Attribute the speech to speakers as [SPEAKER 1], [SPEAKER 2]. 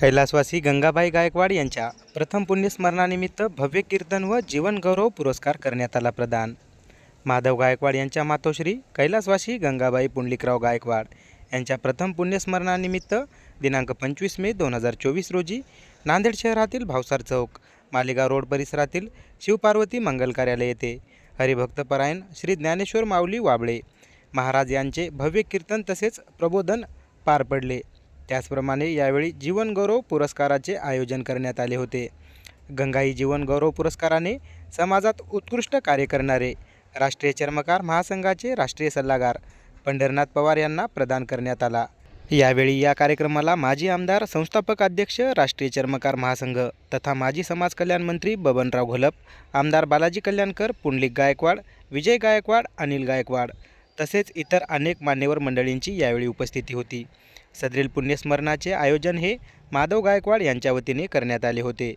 [SPEAKER 1] कैलासवासी गंगाबाई गायकवाड यांच्या प्रथम पुण्यस्मरणानिमित्त भव्य कीर्तन व जीवनगौरव पुरस्कार करण्यात आला प्रदान. माधव गायकवाड यांच्या मातोश्री कैलासवासी गंगाबाई पुंडलिकराव गायकवाड यांच्या प्रथम पुण्यस्मरणानिमित्त दिनांक पंचवीस मे दोन हजार चोवीस रोजी नांदेड शहरातील भावसार चौक मालेगाव रोड परिसरातील शिवपार्वती मंगल कार्यालय येथे हरिभक्तपरायण श्री ज्ञानेश्वर माऊली वाबळे महाराज यांचे भव्य कीर्तन तसेच प्रबोधन पार पडले. त्याचप्रमाणे यावेळी जीवनगौरव पुरस्काराचे आयोजन करण्यात आले होते. गंगाई जीवनगौरव पुरस्काराने समाजात उत्कृष्ट कार्य करणारे राष्ट्रीय चर्मकार महासंघाचे राष्ट्रीय सल्लागार पंढरनाथ पवार यांना प्रदान करण्यात आला. यावेळी या कार्यक्रमाला माजी आमदार संस्थापक अध्यक्ष राष्ट्रीय चर्मकार महासंघ तथा माजी समाज कल्याण मंत्री बबनराव घोलप आमदार बालाजी कल्याणकर पुंडलिक गायकवाड विजय गायकवाड अनिल गायकवाड तसेच इतर अनेक मान्यवर मंडळींची यावेळी उपस्थिती होती. सदरील पुण्यस्मरणाचे आयोजन हे माधव गायकवाड यांच्या वतीने करण्यात आले होते.